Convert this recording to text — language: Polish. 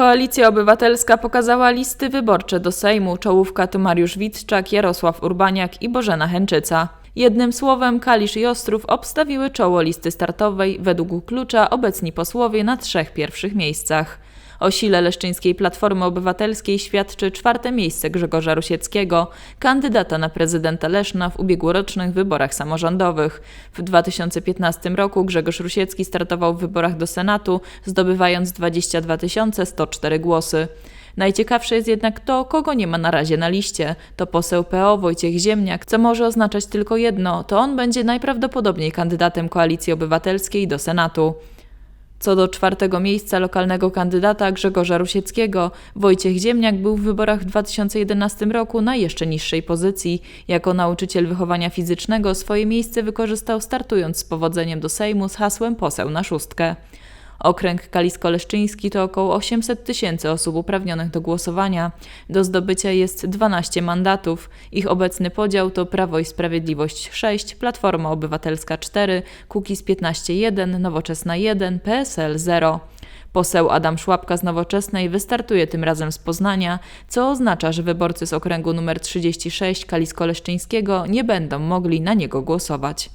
Koalicja Obywatelska pokazała listy wyborcze do Sejmu. Czołówka to Mariusz Witczak, Jarosław Urbaniak i Bożena Hęczyca. Jednym słowem Kalisz i Ostrów obstawiły czoło listy startowej, według klucza obecni posłowie na trzech pierwszych miejscach. O sile leszczyńskiej Platformy Obywatelskiej świadczy czwarte miejsce Grzegorza Rusieckiego, kandydata na prezydenta Leszna w ubiegłorocznych wyborach samorządowych. W 2015 roku Grzegorz Rusiecki startował w wyborach do Senatu, zdobywając 22 104 głosy. Najciekawsze jest jednak to, kogo nie ma na razie na liście. To poseł PO Wojciech Ziemniak, co może oznaczać tylko jedno, to on będzie najprawdopodobniej kandydatem Koalicji Obywatelskiej do Senatu. Co do czwartego miejsca lokalnego kandydata Grzegorza Rusieckiego, Wojciech Ziemniak był w wyborach w 2011 roku na jeszcze niższej pozycji. Jako nauczyciel wychowania fizycznego swoje miejsce wykorzystał startując z powodzeniem do Sejmu z hasłem poseł na szóstkę. Okręg kalisko-leszczyński to około 800 tysięcy osób uprawnionych do głosowania. Do zdobycia jest 12 mandatów. Ich obecny podział to Prawo i Sprawiedliwość 6, Platforma Obywatelska 4, Kukiz 15 1, Nowoczesna 1, PSL 0. Poseł Adam Szłapka z Nowoczesnej wystartuje tym razem z Poznania, co oznacza, że wyborcy z okręgu nr 36 Kalisko-Leszczyńskiego nie będą mogli na niego głosować.